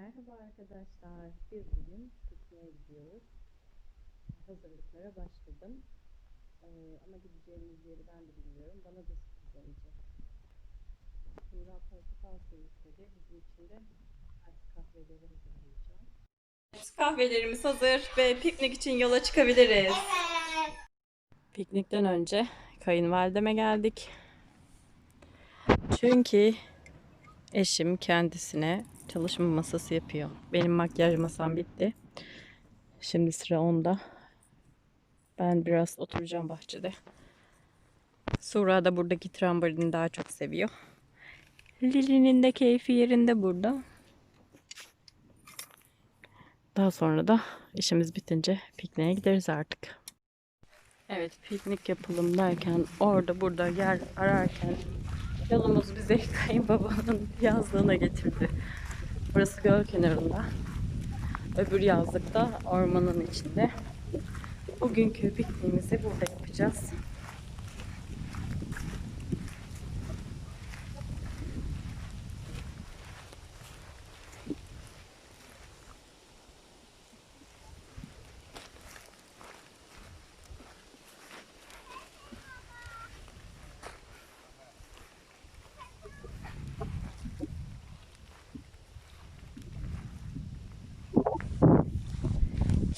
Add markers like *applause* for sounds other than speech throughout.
Merhaba arkadaşlar. Biz bugün pikniğe gidiyoruz. Hazırlıklara başladım. Ee, ama gideceğimiz yeri ben de bilmiyorum. Bana da sürpriz olacak. Buğra portakal suyu istedi. Bizim için de kahveleri hazırlayacağım. Kahvelerimiz hazır ve piknik için yola çıkabiliriz. Piknikten önce kayınvalideme geldik. Çünkü eşim kendisine çalışma masası yapıyor. Benim makyaj masam bitti. Şimdi sıra onda. Ben biraz oturacağım bahçede. Sura da buradaki trambolini daha çok seviyor. Lili'nin de keyfi yerinde burada. Daha sonra da işimiz bitince pikniğe gideriz artık. Evet piknik yapalım derken orada burada yer ararken yolumuz bizi *laughs* kayınbabanın yazlığına getirdi. Burası göl kenarında. Öbür yazlıkta ormanın içinde. Bugünkü pikniğimizi burada yapacağız.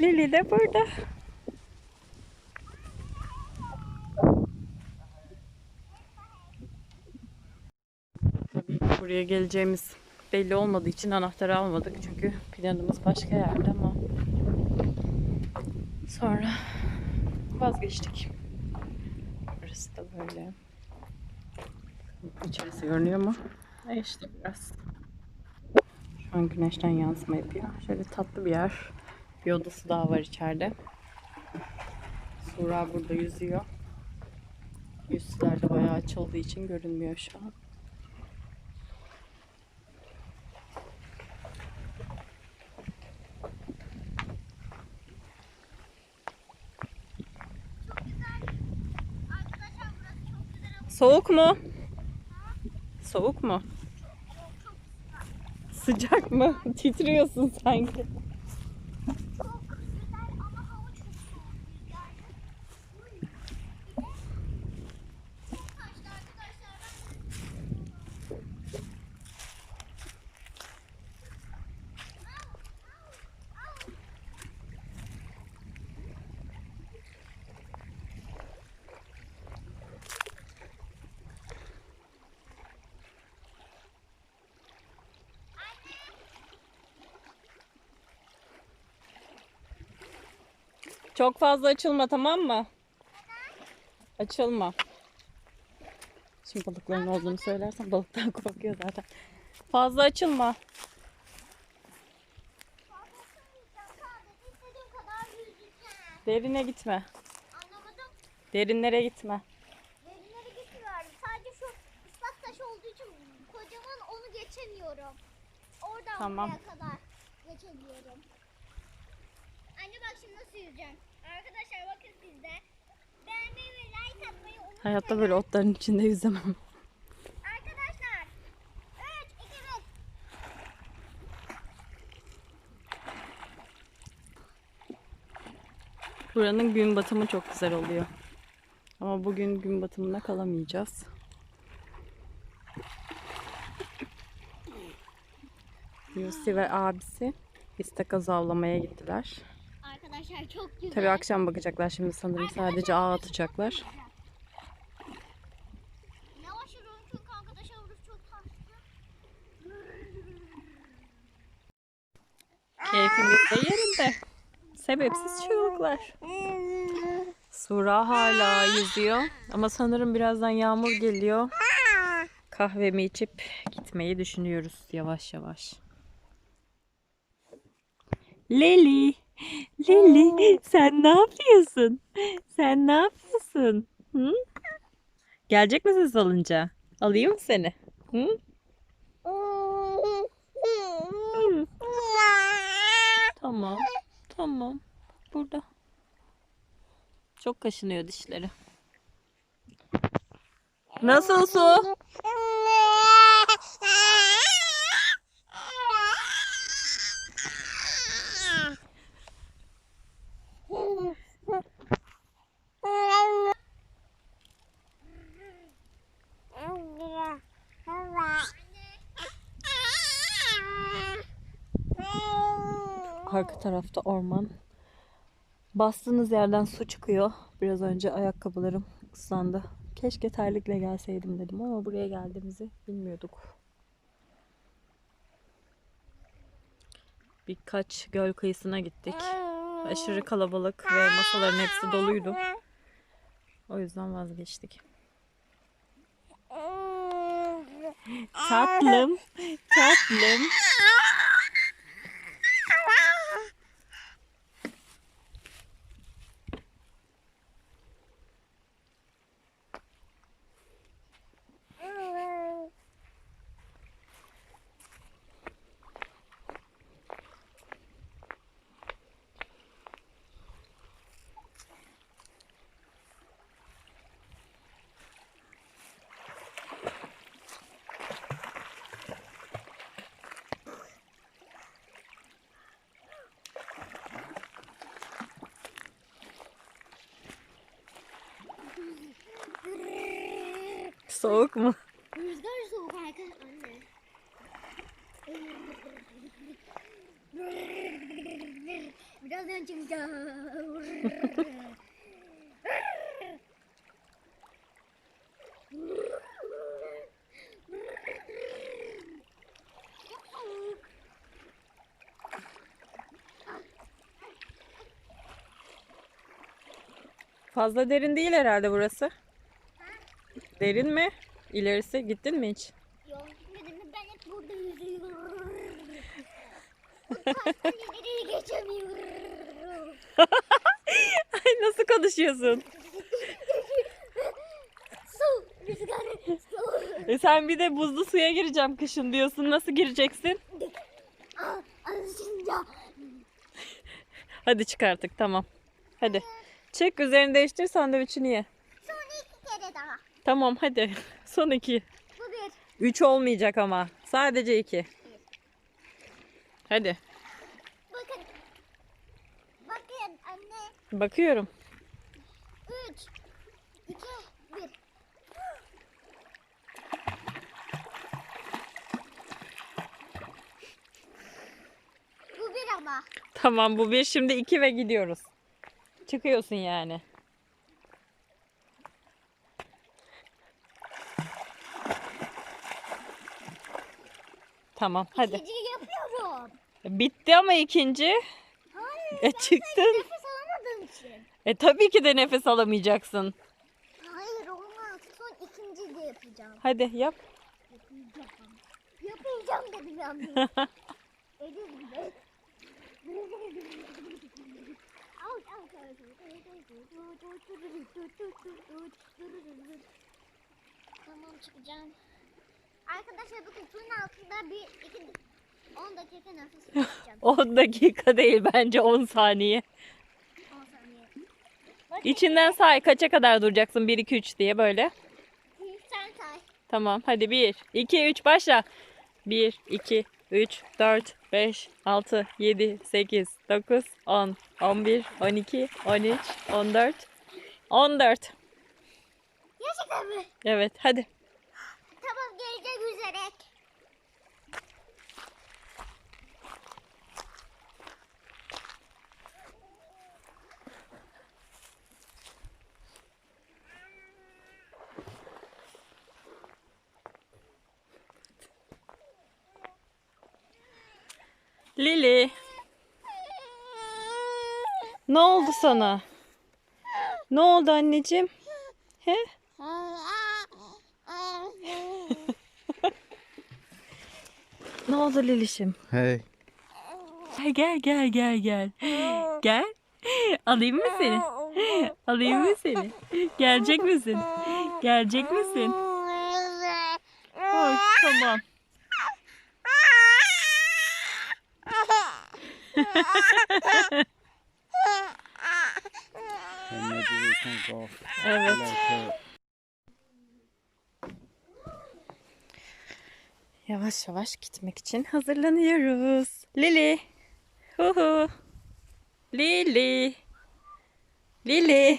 Lili de burada. Tabii buraya geleceğimiz belli olmadığı için anahtarı almadık. Çünkü planımız başka yerde ama sonra vazgeçtik. Burası da böyle. İçerisi görünüyor mu? E işte biraz. Şu an güneşten yansıma yapıyor. Şöyle tatlı bir yer. Bir odası daha var içeride. Sura burada yüzüyor. Yüzler de bayağı açıldığı için görünmüyor şu an. Soğuk mu? Soğuk mu? Sıcak mı? *laughs* Titriyorsun sanki. Çok fazla açılma tamam mı? Açılma. Şimdi balıkların olduğunu söylersen balıktan *laughs* korkuyor zaten. Fazla açılma. Derine gitme. Anlamadım. Derinlere gitme. Derinlere gitmiyorum. Sadece şu ıslak taş olduğu için kocaman onu geçemiyorum. Oradan Tamam. buraya kadar geçebiliyorum. Anne bak şimdi nasıl yüzeceğim. Arkadaşlar bakın siz de. Beğenmeyi ve like atmayı unutmayın. Hayatta böyle otların içinde yüzemem. Arkadaşlar. 3, 2, 1. Buranın gün batımı çok güzel oluyor. Ama bugün gün batımına kalamayacağız. Yusi ve abisi istakoz avlamaya gittiler. Arkadaşlar çok güzel. Tabii akşam bakacaklar şimdi sanırım sadece ağ atacaklar. Yavaş yürüyün çünkü arkadaşlar burası çok tatlı. Keyfimiz de yerinde. Sebepsiz çığlıklar. Sura hala yüzüyor. Ama sanırım birazdan yağmur geliyor. Kahvemi içip gitmeyi düşünüyoruz yavaş yavaş. Leli. Leli sen ne yapıyorsun? Sen ne yapıyorsun? Hı? Gelecek misin salınca? Alayım mı seni? Hı? Hı. Tamam. Tamam. Burada. Çok kaşınıyor dişleri. Nasıl su? Arka tarafta orman. Bastığınız yerden su çıkıyor. Biraz önce ayakkabılarım ıslandı. Keşke terlikle gelseydim dedim ama buraya geldiğimizi bilmiyorduk. Birkaç göl kıyısına gittik. Aşırı kalabalık ve masaların hepsi doluydu. O yüzden vazgeçtik. Tatlım, tatlım. Soğuk mu? Rüzgar soğuk arkadaşlar anne. Birazdan çıkacağım. Fazla derin değil herhalde burası. Derin mi? İlerisi gittin mi hiç? Yok gitmedim? Ben hep burada yüzüyorum. Bu *laughs* geçemiyorum. *laughs* Ay nasıl konuşuyorsun? *laughs* Su, rüzgar, su. E sen bir de buzlu suya gireceğim kışın diyorsun. Nasıl gireceksin? Aa, alışınca. Hadi çık artık tamam. Hadi. Çık üzerini değiştir sandviçini ye. Son iki kere daha. Tamam hadi. *laughs* Son iki. Bu bir. Üç olmayacak ama. Sadece iki. Hadi. Bakın. Bakın anne. Bakıyorum. Üç, iki, bir. Bu bir ama. Tamam bu bir. Şimdi iki ve gidiyoruz. Çıkıyorsun yani. Tamam hadi. İkinciyi yapıyorum. Bitti ama ikinci. Hayır. E çıktın. Nefes alamadığım için. E tabii ki de nefes alamayacaksın. Hayır olmaz. Son ikinciyi de yapacağım. Hadi yap. Yapacağım. Yapacağım dedim yani. Ediz gibi. Tamam çıkacağım. Arkadaşlar bakın suyun altında bir iki 10 dakika nefes *laughs* tutacağım. 10 dakika değil bence 10 saniye. 10 saniye. Bakın İçinden say kaça kadar duracaksın 1 2 3 diye böyle. sen say. Tamam hadi 1 2 3 başla. 1 2 3 4 5 6 7 8 9 10 11 12 13 14 14. Gerçekten mi? Evet hadi. Tamam gelecek üzere. Lili ne oldu sana? Ne oldu anneciğim? He? Ne oldu Lilişim? Hey. Gel gel gel gel gel. Gel. Alayım mı seni? Alayım mı seni? Gelecek misin? Gelecek misin? Hoş tamam. *laughs* Evet. Yavaş yavaş gitmek için hazırlanıyoruz. Lili. Hu hu. Lili. Lili.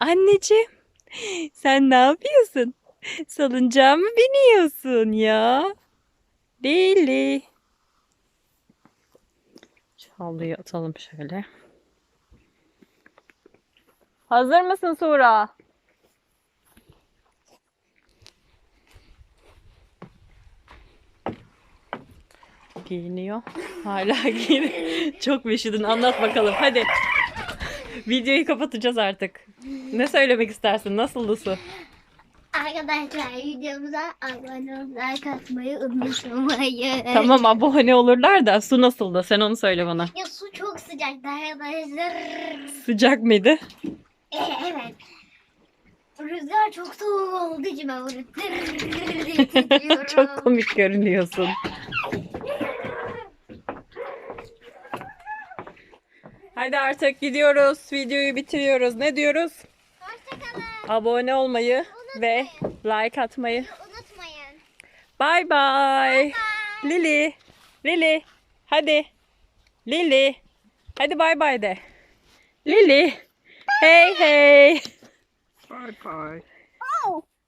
Anneciğim. Sen ne yapıyorsun? Salıncağa mı biniyorsun ya? Lili. Havluyu atalım şöyle. Hazır mısın Sura? Giyiniyor. Hala *laughs* giyiniyor. Çok meşhudun. Anlat bakalım. Hadi. Videoyu kapatacağız artık. Ne söylemek istersin? Nasıldı su? Arkadaşlar videomuza abone olup like atmayı unutmayın. Tamam abone olurlar da su nasıldı? Sen onu söyle bana. Ya su çok sıcaktı arkadaşlar. Sıcak mıydı? *laughs* Evet. Rüzgar çok soğuk olduğu için ben böyle titriyorum. *laughs* Çok komik görünüyorsun. Hadi artık gidiyoruz. Videoyu bitiriyoruz. Ne diyoruz? Hoşçakalın. Abone olmayı ve like atmayı. Unutmayın. Bye bye. Lili. Lili. Hadi. Lili. Hadi bye bye de. Lili. Hey hey. Bye bye.